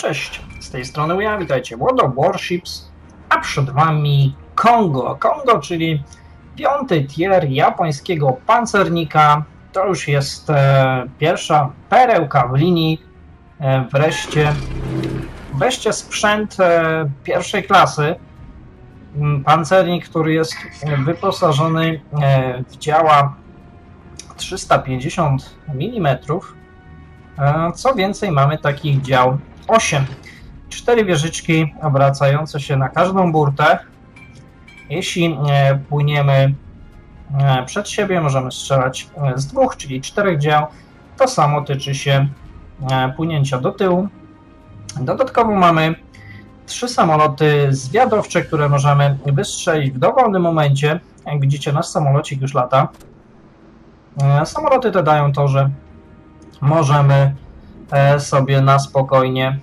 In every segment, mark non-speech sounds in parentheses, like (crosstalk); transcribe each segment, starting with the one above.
Cześć, z tej strony ja, witajcie World Warships, a przed wami Kongo. Kongo, czyli piąty tier japońskiego pancernika. To już jest e, pierwsza perełka w linii. E, wreszcie, wreszcie sprzęt e, pierwszej klasy. Mm, Pancernik, który jest wyposażony e, w działa 350 mm. E, Co więcej, mamy takich dział 8. Cztery wieżyczki obracające się na każdą burtę. Jeśli e, płyniemy e, przed siebie, możemy strzelać e, z dwóch, czyli czterech dział. To samo tyczy się płynięcia do tyłu. Dodatkowo mamy trzy samoloty zwiadowcze, które możemy wystrzelić w dowolnym momencie. Jak widzicie, nasz samolocik już lata. Samoloty te dają to, że możemy sobie na spokojnie,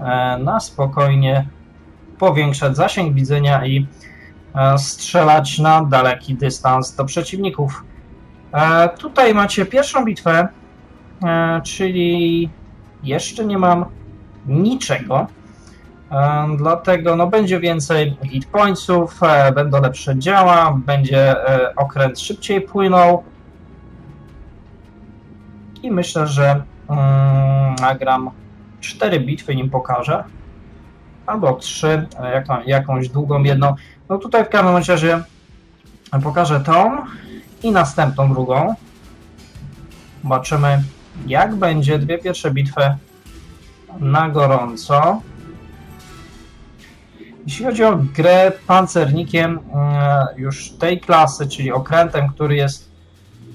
e, na spokojnie powiększać zasięg widzenia i e, strzelać na daleki dystans do przeciwników. E, Tutaj macie pierwszą bitwę, e, czyli jeszcze nie mam niczego. E, Dlatego no, będzie więcej hit pointsów, e, będą lepsze działa, będzie e, okręt szybciej płynął. I myślę, że nagram 4 bitwy, nim pokażę. Albo 3, jaką, jakąś długą jedną. No tutaj w każdym razie pokażę tą i następną drugą. Zobaczymy, jak będzie dwie pierwsze bitwy na gorąco. Jeśli chodzi o grę pancernikiem e, już tej klasy, czyli okrętem, który jest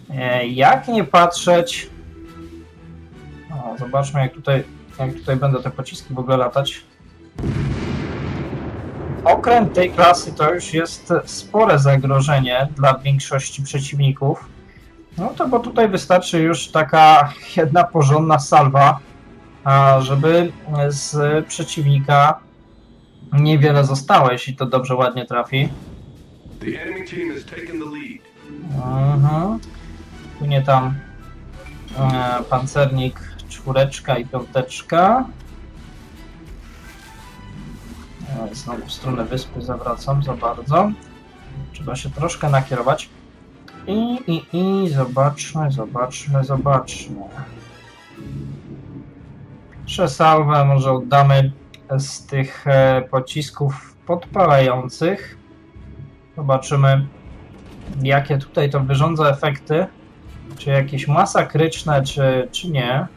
e, jak nie patrzeć. Zobaczmy, jak tutaj, jak tutaj będą te pociski w ogóle latać. Okręt tej klasy to już jest spore zagrożenie dla większości przeciwników. No to bo tutaj wystarczy już taka jedna porządna salwa, a żeby z przeciwnika niewiele zostało, jeśli to dobrze ładnie trafi. Mhm. Płynie tam e, pancernik czwóreczka i piąteczka. E, znowu w stronę wyspy zawracam za bardzo. Trzeba się troszkę nakierować. I, i, i zobaczmy, zobaczmy, zobaczmy. Pierwsze salwę może oddamy z tych e, pocisków podpalających. Zobaczymy, jakie tutaj to wyrządza efekty. Czy jakieś masakryczne, czy, czy nie.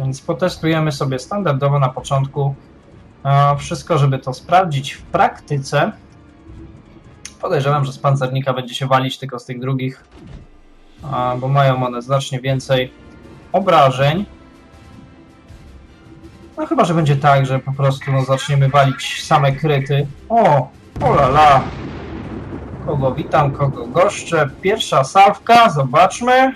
Więc potestujemy sobie standardowo na początku e, wszystko, żeby to sprawdzić w praktyce. Podejrzewam, że z pancernika będzie się walić tylko z tych drugich, bo mają one znacznie więcej obrażeń. No chyba, że będzie tak, że po prostu no, zaczniemy walić same kryty. O, ola la. Kogo witam, kogo goszczę. Pierwsza salwka, zobaczmy.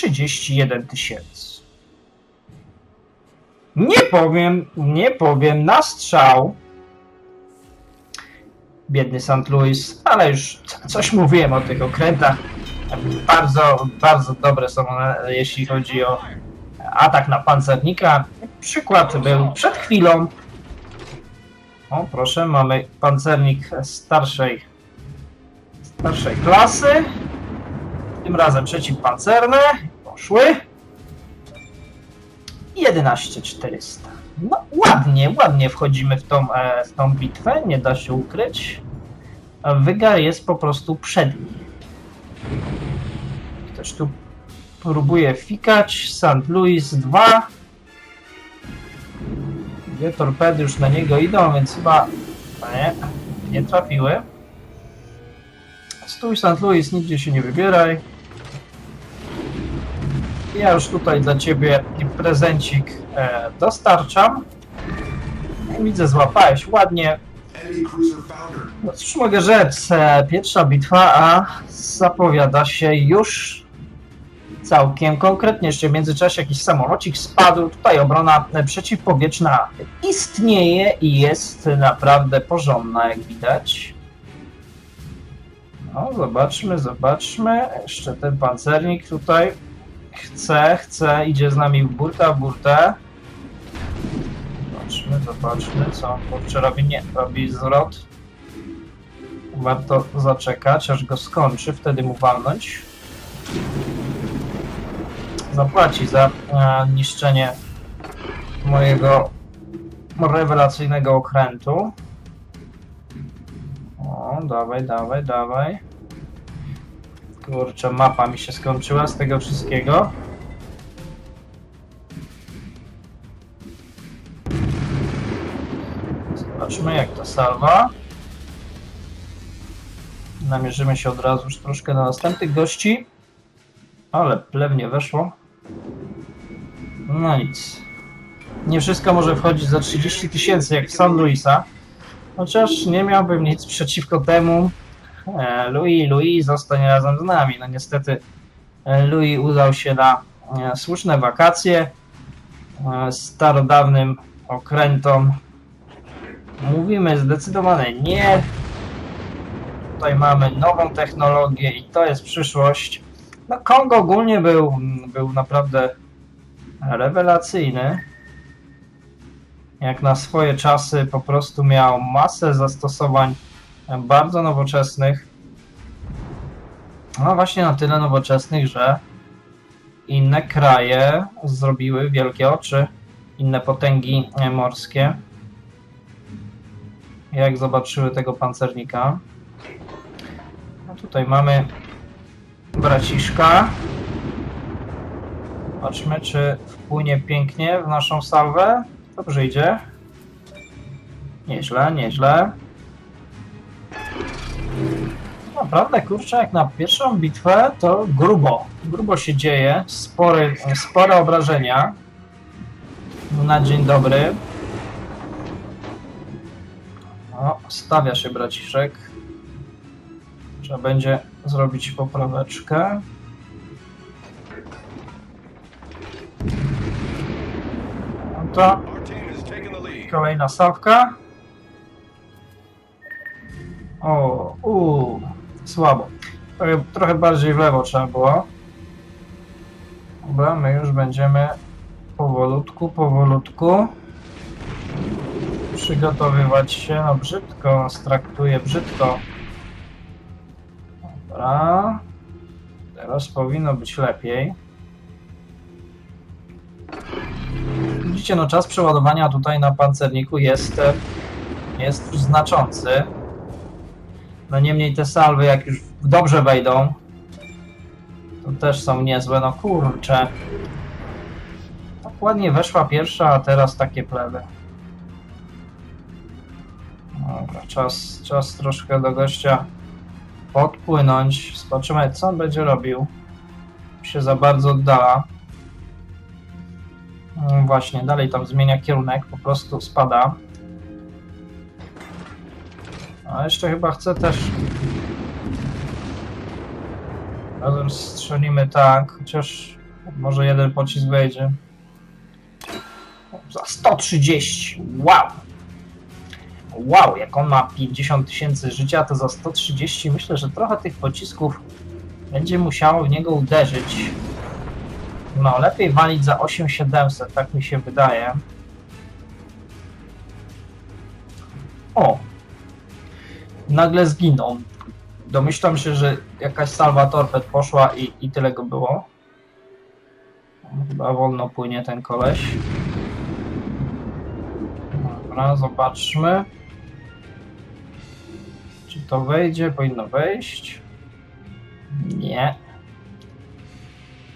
31 tysięcy. Nie powiem, nie powiem, na strzał. Biedny St. Louis, ale już coś mówiłem o tych okrętach. Bardzo, bardzo dobre są one, jeśli chodzi o atak na pancernika. Przykład był przed chwilą. O, proszę, mamy pancernik starszej, starszej klasy. Tym razem przeciwpancerne. Poszły. 11400. No ładnie, ładnie wchodzimy w tą, e, w tą bitwę, nie da się ukryć. Wygar jest po prostu przedni. Ktoś tu próbuje fikać. St. Louis 2. Dwie torpedy już na niego idą, więc chyba nie, nie trafiły. Stój St. Louis, nigdzie się nie wybieraj. Ja już tutaj dla Ciebie prezencik e, dostarczam. Widzę, złapałeś ładnie. No cóż mogę rzec, e, pierwsza bitwa, a zapowiada się już całkiem konkretnie. Jeszcze w międzyczasie jakiś samolocik spadł. Tutaj obrona przeciwpowietrzna istnieje i jest naprawdę porządna, jak widać. No, zobaczmy, zobaczmy. Jeszcze ten pancernik tutaj chce, chce, idzie z nami w burtę, w burtę. Zobaczmy, zobaczmy, co on kurczę robi. Nie, robi zwrot. Warto zaczekać, aż go skończy, wtedy mu walnąć. Zapłaci za e, niszczenie mojego rewelacyjnego okrętu. O, dawaj, dawaj, dawaj. Kurczę, mapa mi się skończyła z tego wszystkiego. Zobaczmy jak to salwa. Namierzymy się od razu już troszkę na następnych gości. Ale plewnie weszło. No nic. Nie wszystko może wchodzić za 30 tysięcy jak w San Luisa. Chociaż nie miałbym nic przeciwko temu. E, Louis, Louis zostanie razem z nami. No niestety e, Louis udał się na e, słuszne wakacje starodawnym okrętom. Mówimy zdecydowane nie. Tutaj mamy nową technologię i to jest przyszłość. No Kong ogólnie był, był naprawdę rewelacyjny. Jak na swoje czasy po prostu miał masę zastosowań bardzo nowoczesnych. No właśnie na tyle nowoczesnych, że inne kraje zrobiły wielkie oczy, inne potęgi e, morskie. Jak zobaczyły tego pancernika. No tutaj mamy braciszka. Zobaczmy, czy wpłynie pięknie w naszą salwę. Dobrze idzie. Nieźle, nieźle. Naprawdę, kurczę, jak na pierwszą bitwę, to grubo. Grubo się dzieje. Spory, spore obrażenia. Na dzień dobry. O, stawia się braciszek. Trzeba będzie zrobić popraweczkę. No to. Kolejna stawka. O, uuu, słabo. Trochę, trochę bardziej w lewo trzeba było. Dobra, my już będziemy powolutku, powolutku przygotowywać się. No brzydko, nas traktuje brzydko. Dobra. Teraz powinno być lepiej. Widzicie, no czas przeładowania tutaj na pancerniku jest, e, jest znaczący. No niemniej te salwy, jak już dobrze wejdą, to też są niezłe. No kurcze. Tak ładnie weszła pierwsza, a teraz takie plewy. Dobra, czas, czas troszkę do gościa podpłynąć. Zobaczymy, co on będzie robił. Się za bardzo oddala. Mm, Właśnie, dalej tam zmienia kierunek, po prostu spada. A jeszcze chyba chcę też. Razem strzelimy tak, chociaż może jeden pocisk wejdzie. Za 130! Wow! Wow, jak on ma 50 tysięcy życia, to za 130 myślę, że trochę tych pocisków będzie musiało w niego uderzyć. No, lepiej walić za 8700, tak mi się wydaje. O! Nagle zginął. Domyślam się, że jakaś salwa torped poszła i, i tyle go było. Chyba wolno płynie ten koleś. Dobra, zobaczmy. Czy to wejdzie? Powinno wejść. Nie.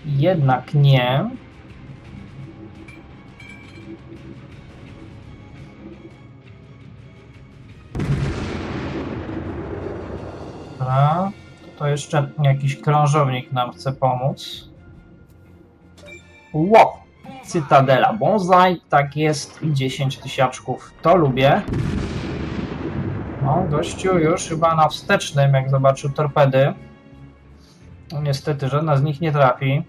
Jednak nie. Dobra. To jeszcze jakiś krążownik nam chce pomóc. Wow! Cytadela Bonsai, tak jest. I 10 tysiaczków, to lubię. No, gościu już chyba na wstecznym, jak zobaczył torpedy. No, niestety, żadna z nich nie trafi.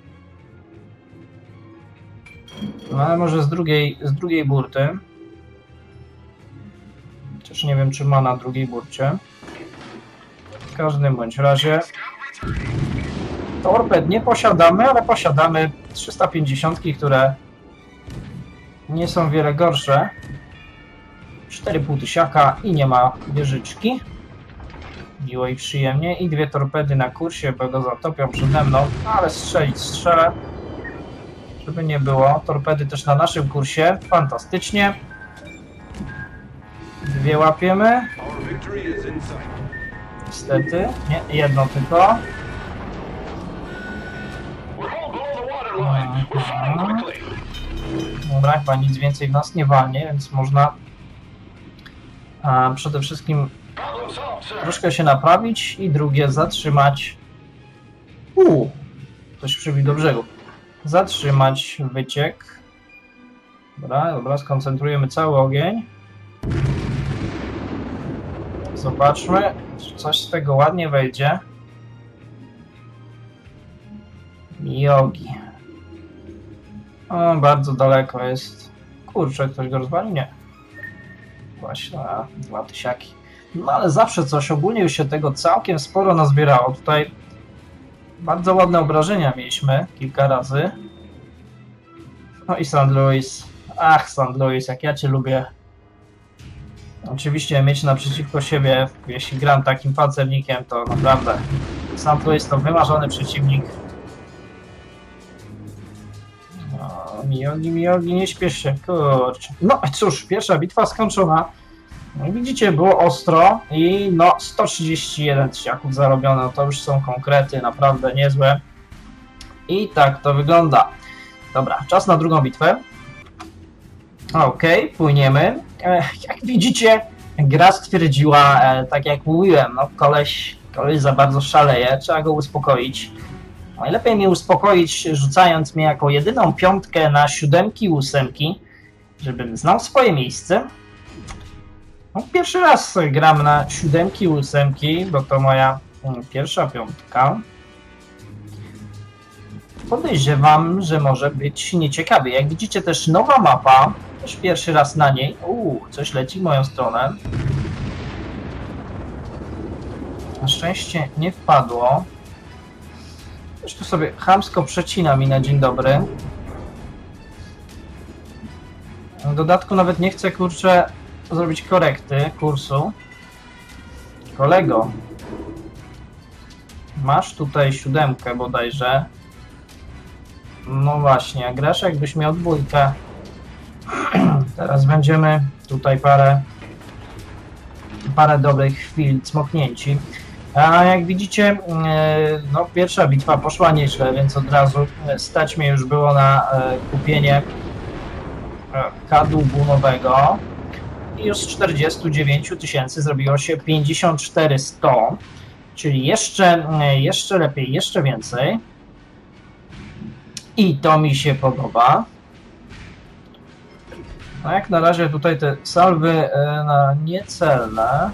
No, ale może z drugiej, z drugiej burty. Chociaż nie wiem, czy ma na drugiej burcie. W każdym bądź razie torped nie posiadamy, ale posiadamy 350, które nie są wiele gorsze. 4,5 tysiaka i nie ma wieżyczki. Miło i przyjemnie. I dwie torpedy na kursie, bo go zatopią przede mną, No, ale strzelić strzelę. Żeby nie było. Torpedy też na naszym kursie. Fantastycznie. Dwie łapiemy. Niestety. Nie, jedno tylko. Dobra, chyba nic więcej w nas nie walnie, więc można a, przede wszystkim troszkę się naprawić i drugie zatrzymać. Uuu, ktoś przybił do brzegu. Zatrzymać wyciek. Dobra, dobra, skoncentrujemy cały ogień. Zobaczmy, czy coś z tego ładnie wejdzie. Jogi. O, bardzo daleko jest. Kurczę, ktoś go rozwalił? Nie. Właśnie, dwa tysiaki. No ale zawsze coś, ogólnie już się tego całkiem sporo nazbierało. Tutaj bardzo ładne obrażenia mieliśmy kilka razy. No i St. Louis. Ach, St. Louis, jak ja cię lubię. Oczywiście mieć naprzeciwko siebie, jeśli gram takim pancernikiem, to naprawdę St. Louis to wymarzony przeciwnik. No, Miyogi, Miyogi, nie śpiesz się, kurczę. No cóż, pierwsza bitwa skończona. No, widzicie, było ostro i no 131 tysiaków zarobiono, to już są konkrety, naprawdę niezłe. I tak to wygląda. Dobra, czas na drugą bitwę. Okej, płyniemy. Jak widzicie, gra stwierdziła, e, tak jak mówiłem, no koleś, koleś za bardzo szaleje, trzeba go uspokoić. Najlepiej mnie uspokoić, rzucając mnie jako jedyną piątkę na siódemki i ósemki, żebym znał swoje miejsce. No, pierwszy raz gram na siódemki i ósemki, bo to moja mm, pierwsza piątka. Podejrzewam, że może być nieciekawy. Jak widzicie też nowa mapa, też pierwszy raz na niej. Uuu, coś leci w moją stronę. Na szczęście nie wpadło. Coś tu sobie chamsko przecina mi na dzień dobry. W dodatku nawet nie chcę, kurczę, zrobić korekty kursu. Kolego, masz tutaj siódemkę bodajże. No właśnie, a grasz jakbyś miał dwójkę. (clears throat) Teraz będziemy tutaj parę parę dobrych chwil cmoknięci. A jak widzicie, e, no pierwsza bitwa poszła nieźle, więc od razu e, stać mnie już było na e, kupienie kadłubu nowego i już z 49 tysięcy zrobiło się 54 100, czyli jeszcze, jeszcze lepiej, jeszcze więcej. I to mi się podoba. No jak na razie tutaj te salwy e, na niecelne.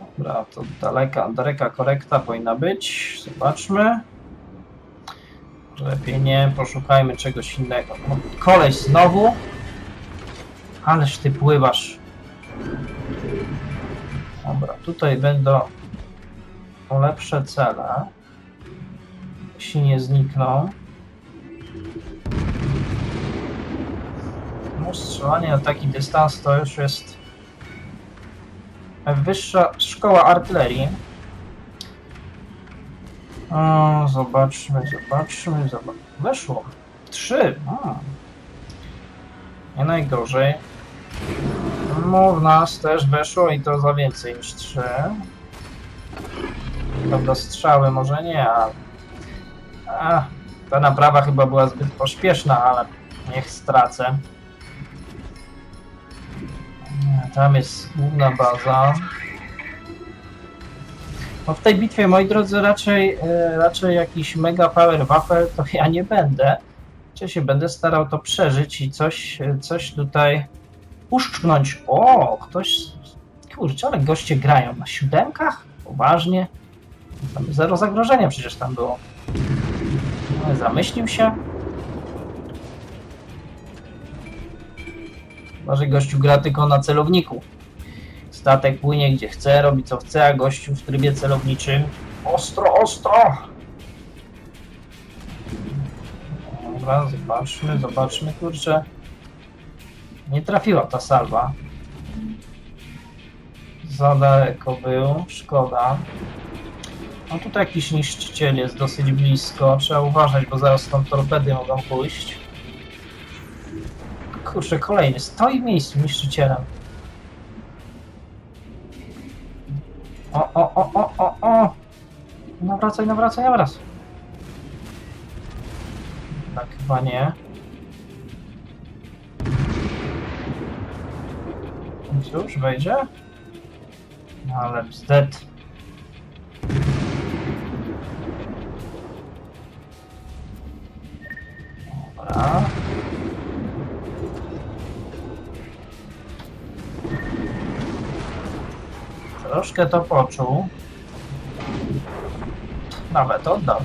Dobra, to daleka, daleka korekta powinna być. Zobaczmy. Lepiej nie, poszukajmy czegoś innego. No, koleś znowu. Ależ ty pływasz. Dobra, tutaj będą lepsze cele. Jeśli nie znikną. No, strzelanie na taki dystans to już jest wyższa szkoła artylerii. O, zobaczmy, zobaczmy, zobaczmy. Weszło. Trzy. A. Nie najgorzej. No, w nas też weszło i to za więcej niż trzy. Prawda, strzały może nie, a... a ta naprawa chyba była zbyt pośpieszna, ale niech stracę. Tam jest główna baza. No w tej bitwie, moi drodzy, raczej, e, raczej jakiś mega power wafel to ja nie będę. Czy się będę starał to przeżyć i coś, e, coś tutaj uszczknąć. O, ktoś. Kurczę, ale goście grają na siódemkach? Poważnie? Tam zero zagrożenia przecież tam było. No, zamyślił się. Chyba, że gościu gra tylko na celowniku. Statek płynie gdzie chce, robi co chce, a gościu w trybie celowniczym. Ostro, ostro! Dobra, zobaczmy, zobaczmy, kurczę. Nie trafiła ta salwa. Za daleko był, szkoda. No tutaj jakiś niszczyciel jest dosyć blisko. Trzeba uważać, bo zaraz tam torpedy mogą pójść. Kurczę, kolejny. Stoi w miejscu niszczycielem. O, o, o, o, o, o! Nawracaj, nawracaj, nawracaj. Tak, chyba nie. Cóż, wejdzie? No ale bzdet. Troszkę to poczuł. Nawet oddał.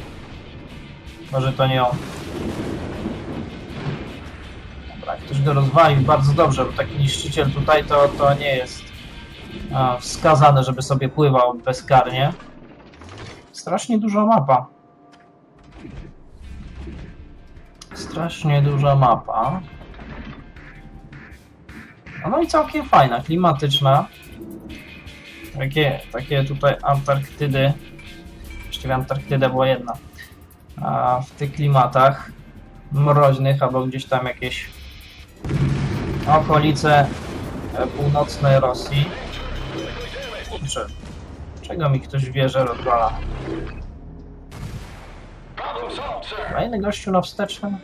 Może to nie on. Dobra, ktoś go rozwalił bardzo dobrze, bo taki niszczyciel tutaj to, to nie jest wskazane, żeby sobie pływał bezkarnie. Strasznie duża mapa. Strasznie duża mapa. No i całkiem fajna, klimatyczna. Takie, takie tutaj Antarktydy. Właściwie Antarktyda była jedna. A w tych klimatach mroźnych, albo gdzieś tam jakieś okolice e, północnej Rosji. Kurczę, czego mi ktoś wieże rozwala? Kolejny gościu na wstecznym?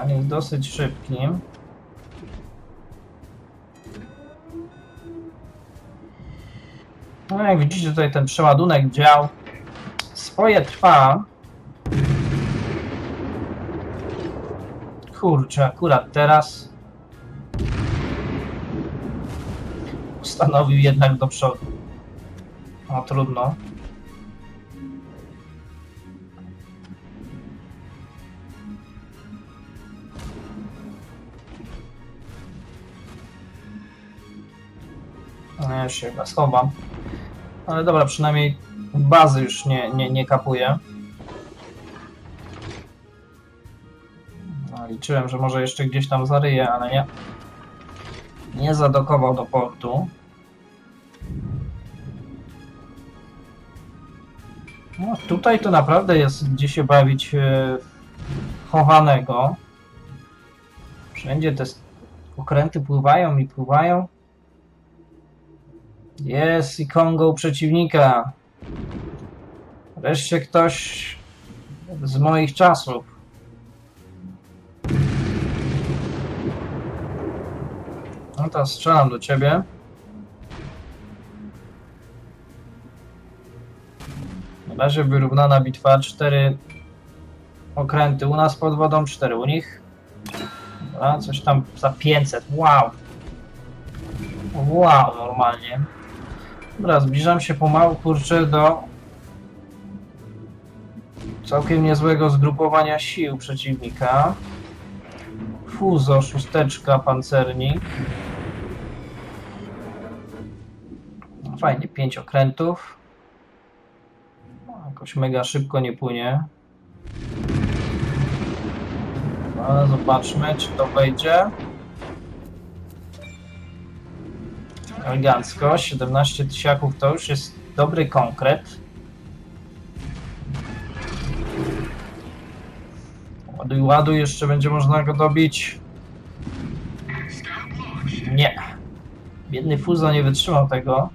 Ten jest dosyć szybki. No jak widzicie tutaj ten przeładunek dział swoje trwa. Kurczę, akurat teraz postanowił jednak do przodu. No trudno. Ja się chyba schowam. Ale dobra, przynajmniej bazy już nie, nie, nie kapuję. No, liczyłem, że może jeszcze gdzieś tam zaryje, ale nie. Nie zadokował do portu. No, tutaj to naprawdę jest gdzie się bawić e, chowanego. Wszędzie te okręty pływają i pływają. Jest i Kongo u przeciwnika. Wreszcie ktoś z moich czasów. No to strzelam do ciebie. Na razie wyrównana bitwa. Cztery okręty u nas pod wodą, cztery u nich. Dobra, coś tam za 500. Wow. Wow, normalnie. Dobra, zbliżam się pomału, kurczę, do całkiem niezłego zgrupowania sił przeciwnika. Fuzo, szósteczka, pancernik. No, Fajnie, pięć okrętów. No, Jakoś mega szybko nie płynie. Ale zobaczmy, czy to wejdzie. Elegancko, 17 tysiaków to już jest dobry konkret. Ładuj, ładuj, jeszcze będzie można go dobić. Nie. Biedny Fuzo nie wytrzymał tego.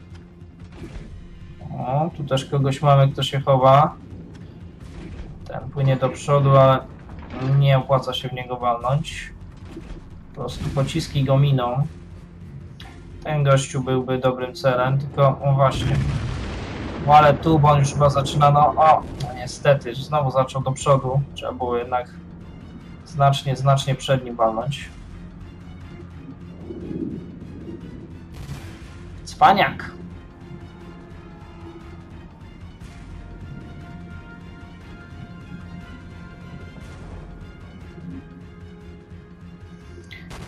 O, tu też kogoś mamy, kto się chowa. Ten płynie do przodu, ale nie opłaca się w niego walnąć. Po prostu pociski go miną. Ten gościu byłby dobrym celem, tylko no właśnie. No ale tu, bo on już chyba zaczyna, no o, no niestety, znowu zaczął do przodu. Trzeba było jednak znacznie, znacznie przed nim walnąć. Cwaniak!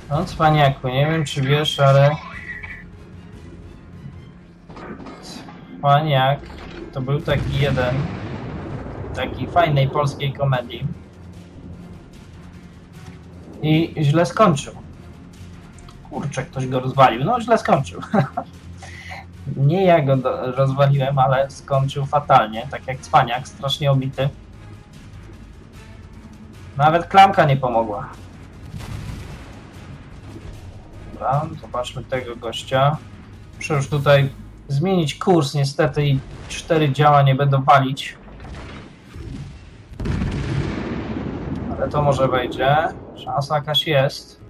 No cwaniaku, nie wiem czy wiesz, ale Cwaniak to był taki jeden takiej fajnej polskiej komedii i źle skończył. Kurczę, ktoś go rozwalił. No źle skończył. (laughs) Nie ja go rozwaliłem, ale skończył fatalnie, tak jak cwaniak, strasznie obity. Nawet klamka nie pomogła. Dobra, zobaczmy tego gościa. Już tutaj zmienić kurs niestety i cztery działa nie będą palić. Ale to może wejdzie. Szansa jakaś jest.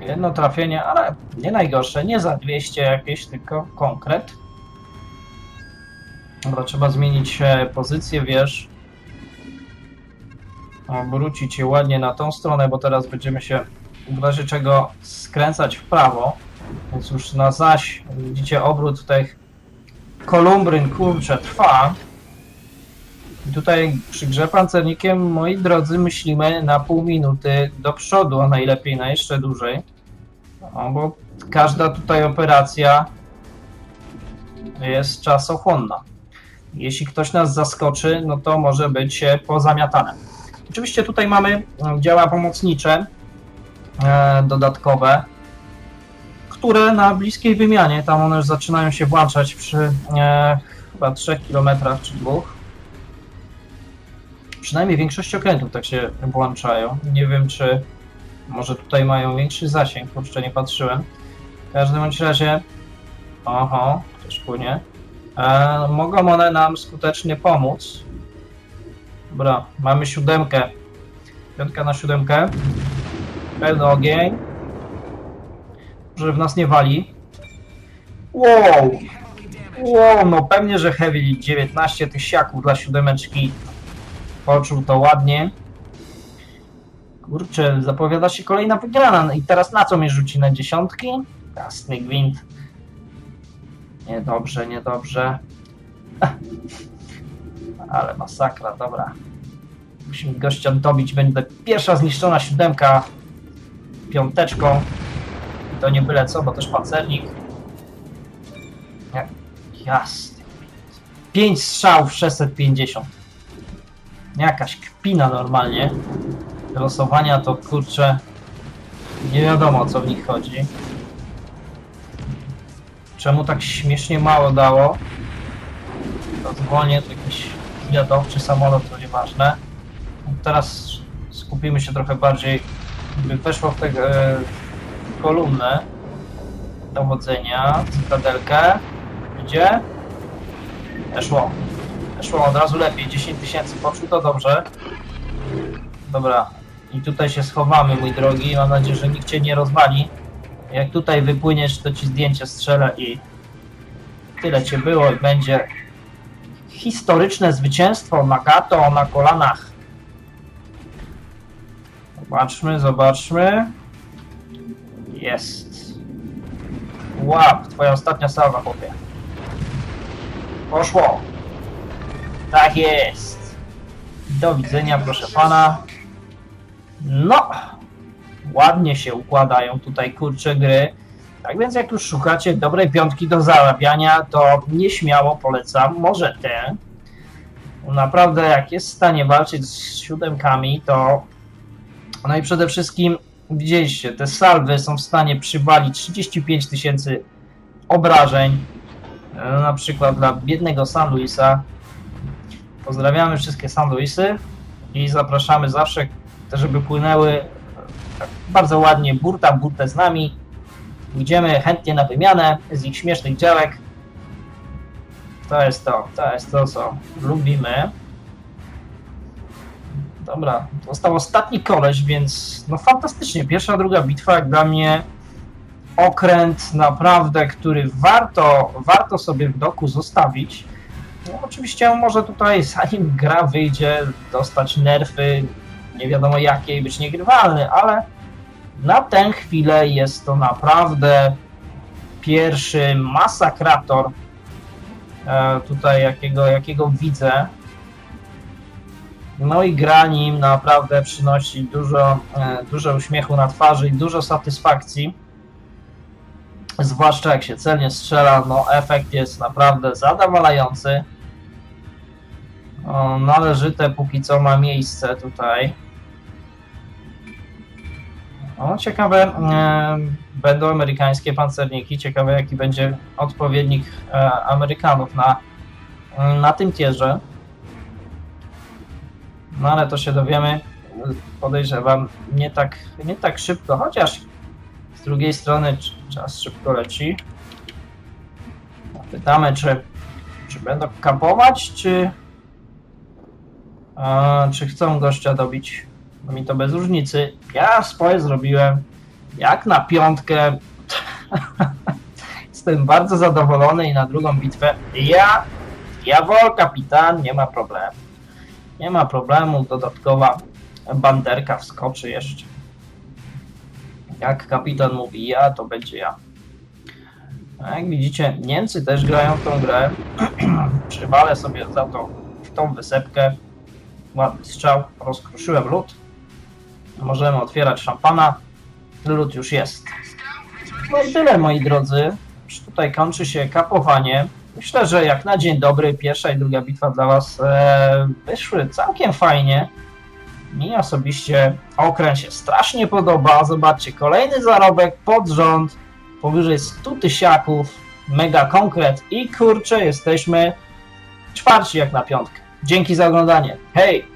Jedno trafienie, ale nie najgorsze. Nie za 200 jakieś, tylko konkret. Dobra, trzeba zmienić e, pozycję wież. Obrócić je ładnie na tą stronę, bo teraz będziemy się w razie czego skręcać w prawo. Więc już na zaś, widzicie, obrót tych kolumbryn, kurczę, trwa. I tutaj przy grze pancernikiem, moi drodzy, myślimy na pół minuty do przodu, a najlepiej na jeszcze dłużej. No, bo każda tutaj operacja jest czasochłonna. Jeśli ktoś nas zaskoczy, no to może być pozamiatane. Oczywiście tutaj mamy działa pomocnicze dodatkowe, które na bliskiej wymianie, tam one już zaczynają się włączać przy e, chyba 3 km czy 2. Przynajmniej większość okrętów tak się włączają. Nie wiem, czy może tutaj mają większy zasięg, kurczę, nie patrzyłem. W każdym bądź razie, oho, ktoś płynie. E, mogą one nam skutecznie pomóc. Dobra, mamy siódemkę. Piątka na siódemkę. Pełny ogień. Że w nas nie wali. Wow! Wow, no pewnie, że Heavy 19 tysiaków dla siódemeczki. Poczuł to ładnie. Kurczę, zapowiada się kolejna wygrana. No I teraz na co mnie rzuci? Na dziesiątki? Jasny gwint. Niedobrze, niedobrze. (laughs) Ale masakra, dobra. Musimy gościa dobić. Będę pierwsza zniszczona siódemka piąteczką. I to nie byle co, bo też pancernik. Jak jasny. 5 strzałów 650. Jakaś kpina normalnie. Losowania to kurczę. Nie wiadomo o co w nich chodzi. Czemu tak śmiesznie mało dało? To zwolnię, to jakiś zwiadowczy samolot, to nieważne. Teraz skupimy się trochę bardziej, by weszło w tę e, kolumnę dowodzenia, cytadelkę. Gdzie? Weszło. Weszło od razu lepiej, 10 tysięcy, poczuł to dobrze. Dobra, i tutaj się schowamy, mój drogi. Mam nadzieję, że nikt cię nie rozwali. Jak tutaj wypłyniesz, to ci zdjęcie strzelę i tyle cię było i będzie historyczne zwycięstwo Nagato na kolanach. Zobaczmy, zobaczmy. Jest. Łap, twoja ostatnia salwa, chłopie. Poszło. Tak jest. Do widzenia, proszę pana. No, ładnie się układają tutaj kurcze gry. Tak więc jak już szukacie dobrej piątki do zarabiania, to nieśmiało polecam może tę. Naprawdę jak jest w stanie walczyć z siódemkami, to no i przede wszystkim widzieliście, te salwy są w stanie przywalić 35 tysięcy obrażeń. E, Na przykład dla biednego San Luisa. Pozdrawiamy wszystkie San Luisy i zapraszamy zawsze, żeby płynęły tak bardzo ładnie burta burtę z nami. Idziemy chętnie na wymianę z ich śmiesznych działek. To jest to, to jest to, co lubimy. Dobra, został ostatni koleś, więc no fantastycznie. Pierwsza, druga bitwa jak dla mnie okręt naprawdę, który warto, warto sobie w doku zostawić. No, oczywiście może tutaj, zanim gra wyjdzie, dostać nerfy, nie wiadomo jakie i być niegrywalny, ale na tę chwilę jest to naprawdę pierwszy masakrator e, tutaj jakiego, jakiego widzę. No i gra nim naprawdę przynosi dużo, e, dużo uśmiechu na twarzy i dużo satysfakcji. Zwłaszcza jak się celnie strzela, no efekt jest naprawdę zadowalający. O, należyte póki co ma miejsce tutaj. O, ciekawe, e, będą amerykańskie pancerniki. Ciekawe, jaki będzie odpowiednik e, Amerykanów na, na tym tierze. No ale to się dowiemy, podejrzewam, nie tak, nie tak szybko, chociaż z drugiej strony czas szybko leci. Pytamy, czy, czy będą kapować, czy, a, czy chcą gościa dobić. No mi to bez różnicy. Ja swoje zrobiłem. Jak na piątkę. (laughs) Jestem bardzo zadowolony i na drugą bitwę. Ja, Jawol, kapitan, nie ma problemu. Nie ma problemu, dodatkowa banderka wskoczy jeszcze. Jak kapitan mówi ja, to będzie ja. A jak widzicie, Niemcy też grają w tą grę. (clears throat) Przywalę sobie za to tą wysepkę. Ładny strzał, rozkruszyłem lód. Możemy otwierać szampana. Lód już jest. No i tyle, moi drodzy. Już tutaj kończy się kapowanie. Myślę, że jak na dzień dobry, pierwsza i druga bitwa dla Was e, wyszły całkiem fajnie. Mi osobiście okręt się strasznie podoba. Zobaczcie, kolejny zarobek pod rząd, powyżej 100 tysiaków, mega konkret i kurczę, jesteśmy czwarci jak na piątkę. Dzięki za oglądanie. Hej!